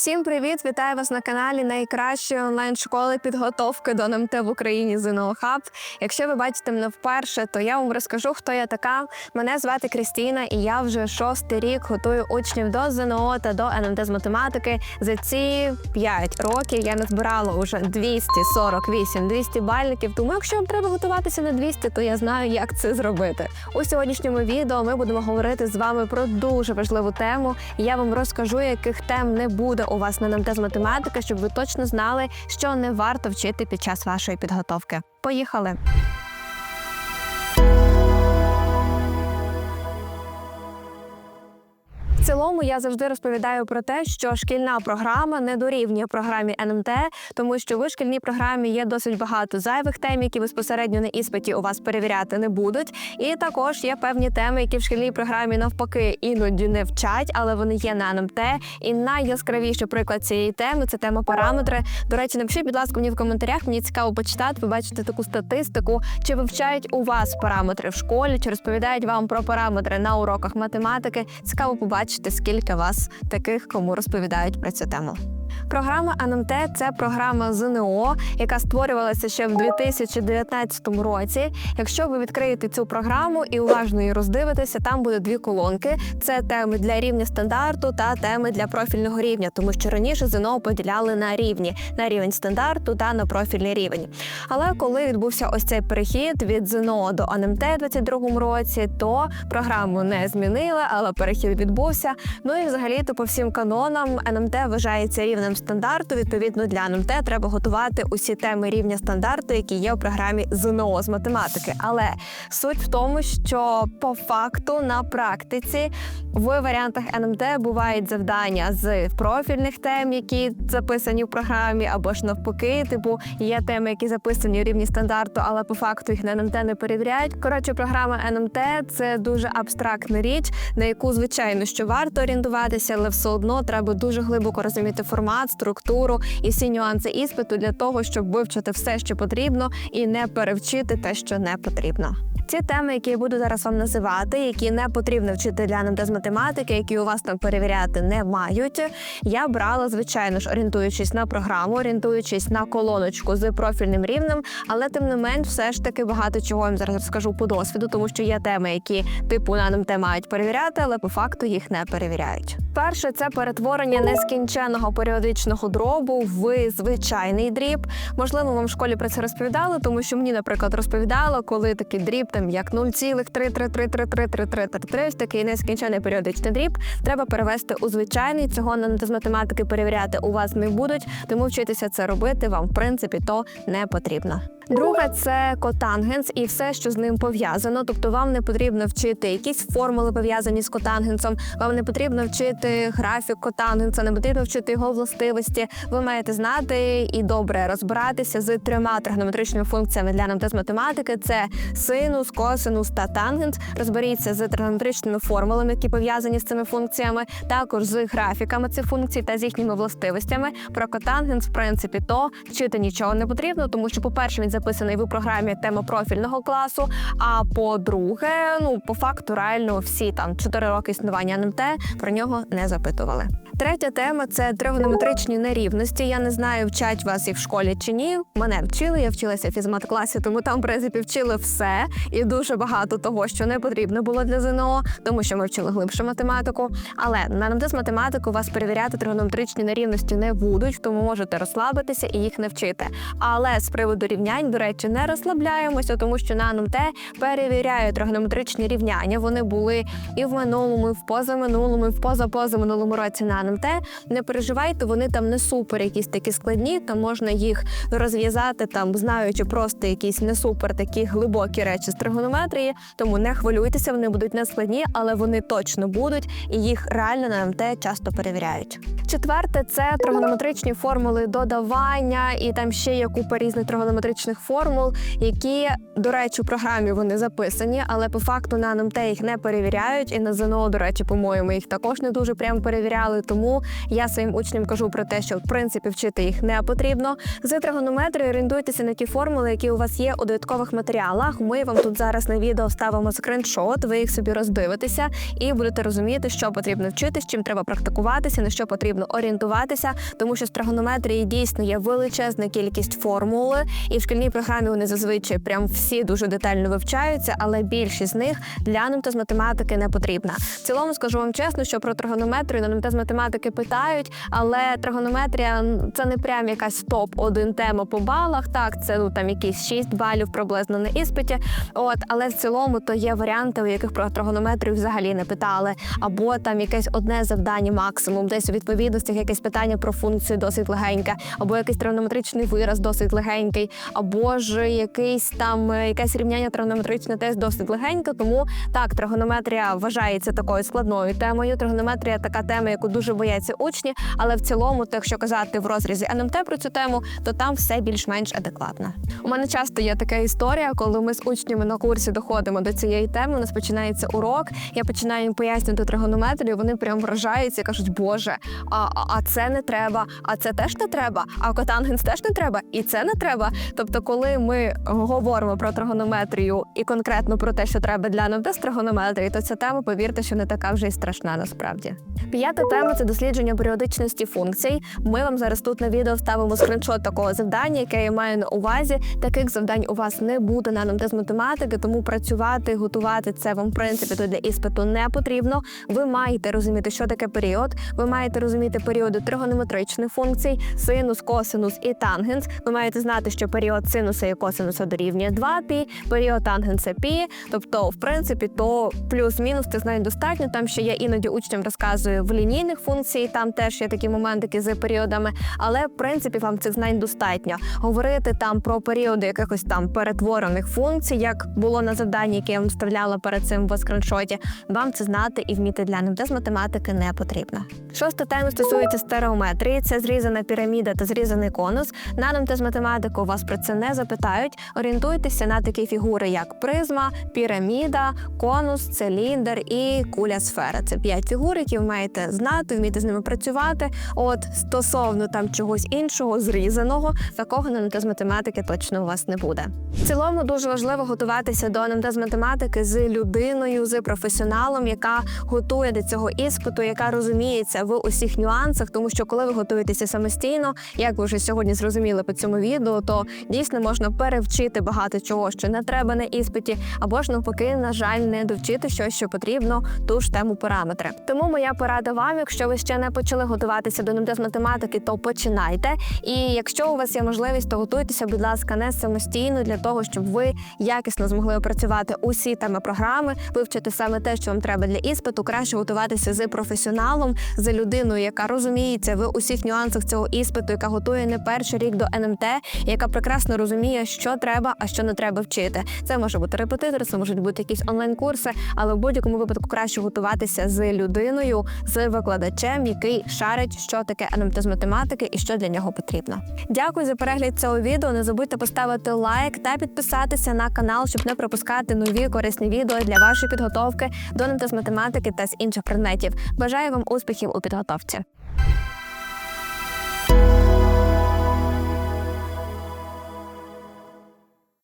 Всім привіт! Вітаю вас на каналі найкращої онлайн-школи підготовки до НМТ в Україні ЗНО Хаб. Якщо ви бачите мене вперше, то я вам розкажу, хто я така. Мене звати Крістіна, і я вже шостий рік готую учнів до ЗНО та до НМТ з математики. За ці 5 років я назбирала уже 248 200 бальників. Тому, якщо вам треба готуватися на 200, то я знаю, як це зробити. У сьогоднішньому відео ми будемо говорити з вами про дуже важливу тему. Я вам розкажу, яких тем не буде у вас на НМТ з математики, щоб ви точно знали, що не варто вчити під час вашої підготовки. Поїхали! Цілому я завжди розповідаю про те, що шкільна програма не дорівнює програмі НМТ, тому що в шкільній програмі є досить багато зайвих тем, які безпосередньо на іспиті у вас перевіряти не будуть. І також є певні теми, які в шкільній програмі навпаки іноді не вчать, але вони є на НМТ. І найяскравіший приклад цієї теми це тема параметри. До речі, напишіть, будь ласка, мені в коментарях. Мені цікаво почитати, побачити таку статистику, чи вивчають у вас параметри в школі, чи розповідають вам про параметри на уроках математики. Цікаво побачити, скільки вас таких, кому розповідають про цю тему. Програма НМТ це програма ЗНО, яка створювалася ще в 2019 році. Якщо ви відкриєте цю програму і уважно її роздивитеся, там буде дві колонки: це теми для рівня стандарту та теми для профільного рівня, тому що раніше ЗНО поділяли на рівні на рівень стандарту та на профільний рівень. Але коли відбувся ось цей перехід від ЗНО до НМТ у 2022 році, то програму не змінили, але перехід відбувся. Ну і взагалі, то по всім канонам НМТ вважається рівнем стандарту. Відповідно для НМТ треба готувати усі теми рівня стандарту, які є у програмі ЗНО з математики. Але суть в тому, що по факту на практиці в варіантах НМТ бувають завдання з профільних тем, які записані в програмі, або ж навпаки, типу є теми, які записані у рівні стандарту, але по факту їх на НМТ не перевіряють. Коротше, програма НМТ це дуже абстрактна річ, на яку звичайно що варто орієнтуватися, але все одно треба дуже глибоко розуміти формат, структуру і всі нюанси іспиту для того, щоб вивчити все, що потрібно, і не перевчити те, що не потрібно. Ці теми, які я буду зараз вам називати, які не потрібно вчити для НМТ з математики, які у вас там перевіряти не мають. Я брала, звичайно ж, орієнтуючись на програму, орієнтуючись на колоночку з профільним рівнем, але тим не менш, все ж таки багато чого я вам зараз розкажу по досвіду, тому що є теми, які типу на НМТ мають перевіряти, але по факту їх не перевіряють. Перше це перетворення нескінченного періодичного дробу в звичайний дріб. Можливо, вам в школі про це розповідали, тому що мені, наприклад, розповідало, коли такий дріб там як 0,3333333, ось такий нескінчений періодичний дріб, треба перевести у звичайний. Цього на з математики перевіряти у вас не будуть, тому вчитися це робити вам в принципі то не потрібно. Друге це котангенс і все, що з ним пов'язано. Тобто, вам не потрібно вчити якісь формули пов'язані з котангенсом, вам не потрібно вчити графік котангенса, не потрібно вчити його властивості. Ви маєте знати і добре розбиратися з трьома тригонометричними функціями для НМТ з математики: це синус, косинус та тангенс. Розберіться з тригонометричними формулами, які пов'язані з цими функціями, також з графіками цих функцій та з їхніми властивостями. Про котангенс, в принципі, то вчити нічого не потрібно, тому що, по перше, він записаний в програмі тема профільного класу. А по-друге, ну по факту реально всі там 4 роки існування НМТ про нього не запитували. Третя тема це тригонометричні нерівності. Я не знаю, вчать вас і в школі чи ні. Мене вчили, я вчилася в фізмат-класі, тому там, в принципі, вчили все і дуже багато того, що не потрібно було для ЗНО, тому що ми вчили глибше математику. Але на НМТ з математику вас перевіряти тригонометричні нерівності не будуть, тому можете розслабитися і їх не вчити. Але з приводу рівнянь, до речі, не розслабляємося, тому що на НМТ перевіряють тригонометричні рівняння. Вони були і в минулому, і в позаминулому, і в позапозаминулому році на НМТ. Не переживайте, вони там не супер, якісь такі складні. Там можна їх розв'язати, там знаючи просто якісь не супер такі глибокі речі з тригонометрії. Тому не хвилюйтеся, вони будуть не складні, але вони точно будуть, і їх реально на НМТ часто перевіряють. Четверте це тригонометричні формули додавання, і там ще є купа різних тригонометричних тригонометричних формул, які, до речі, в програмі вони записані, але по факту на НМТ їх не перевіряють. І на ЗНО, до речі, по-моєму, їх також не дуже прямо перевіряли. Тому я своїм учням кажу про те, що в принципі вчити їх не потрібно. З тригонометрії орієнтуйтеся на ті формули, які у вас є у додаткових матеріалах. Ми вам тут зараз на відео ставимо скриншот. Ви їх собі роздивитеся і будете розуміти, що потрібно вчити, з чим треба практикуватися, на що потрібно орієнтуватися, тому що з тригонометрії дійсно є величезна кількість формул, і в шкільній програмі вони зазвичай прям всі дуже детально вивчаються, але більшість з них для НМТ з математики не потрібна. В цілому скажу вам чесно, що про тригонометрію на НМТ з математики питають, але тригонометрія це не прям якась топ 1 тема по балах. Так, це ну там якісь 6 балів приблизно на іспиті. От, але в цілому то є варіанти, у яких про тригонометрію взагалі не питали, або там якесь одне завдання максимум, десь у відповідностях якесь питання про функцію досить легеньке, або якийсь тригонометричний вираз досить легенький, або ж якийсь там е, якесь рівняння тригонометричне теж досить легеньке. Тому так, тригонометрія вважається такою складною темою. Тригонометрія така тема, яку дуже бояться учні, але в цілому, то якщо казати в розрізі НМТ про цю тему, то там все більш-менш адекватно. У мене часто є така історія, коли ми з учнями на курсі доходимо до цієї теми. У нас починається урок. Я починаю їм пояснювати тригонометрію. Вони прям вражаються і кажуть, Боже, а, а це не треба, а це теж не треба, а котангенс теж не треба, і це не треба. Тобто, коли ми говоримо про тригонометрію і конкретно про те, що треба для НМТ з то ця тема, повірте, що не така вже й страшна насправді. П'ята тема це дослідження періодичності функцій. Ми вам зараз тут на відео вставимо скриншот такого завдання, яке я маю на увазі. Таких завдань у вас не буде на НМТ з математики, тому працювати, готувати це вам в принципі то для іспиту не потрібно. Ви маєте розуміти, що таке період. Ви маєте розуміти періоди тригонометричних функцій, синус, косинус і тангенс. Ви маєте знати, що період синуса і косинуса дорівнює 2π, період тангенса π. Тобто, в принципі, то плюс-мінус ти знає достатньо. Там ще я іноді учням розказую в лінійних функцій. Там теж є такі моментики з періодами, але в принципі вам цих знань достатньо. Говорити там про періоди якихось там перетворених функцій, як було на завданні, яке я вам вставляла перед цим в скриншоті. Вам це знати і вміти для НМТ з математики не потрібно. Шоста тема стосується стереометрії. Це зрізана піраміда та зрізаний конус. На НМТ з математики у вас про це не запитають. Орієнтуйтеся на такі фігури, як призма, піраміда, конус, циліндр і куля сфера. Це п'ять фігур, які ви маєте знати, вміти з ними працювати. От стосовно там чогось іншого зрізаного, такого НМТ з математики точно у вас не буде. В цілому дуже важливо готуватися до НМТ з математики з людиною, з професіоналом, яка готує до цього іспиту, яка розуміється в усіх нюансах, тому що коли ви готуєтеся самостійно, як ви вже сьогодні зрозуміли по цьому відео, то дійсно можна перевчити багато чого, що не треба на іспиті, або ж навпаки, на жаль, не довчити щось, що потрібно, ту ж тему параметри. Тому моя порада вам, якщо ви ще не почали готуватися до НМТ з математики, то починайте. І якщо у вас є можливість, то готуйтеся, будь ласка, не самостійно для того, щоб ви якісно змогли опрацювати усі теми програми, вивчити саме те, що вам треба для іспиту, краще готуватися з професіоналом, з людиною, яка розуміється в усіх нюансах цього іспиту, яка готує не перший рік до НМТ, яка прекрасно розуміє, що треба, а що не треба вчити. Це може бути репетитор, це можуть бути якісь онлайн-курси, але в будь-якому випадку краще готуватися з людиною, з викладачем, який шарить, що таке НМТ з математики і що для нього потрібно. Дякую за перегляд цього відео. Не забудьте поставити лайк та підписатися на канал, щоб не пропускати нові корисні відео для вашої підготовки до НМТ з математики та з інших предметів. Бажаю вам успіхів у підготовці.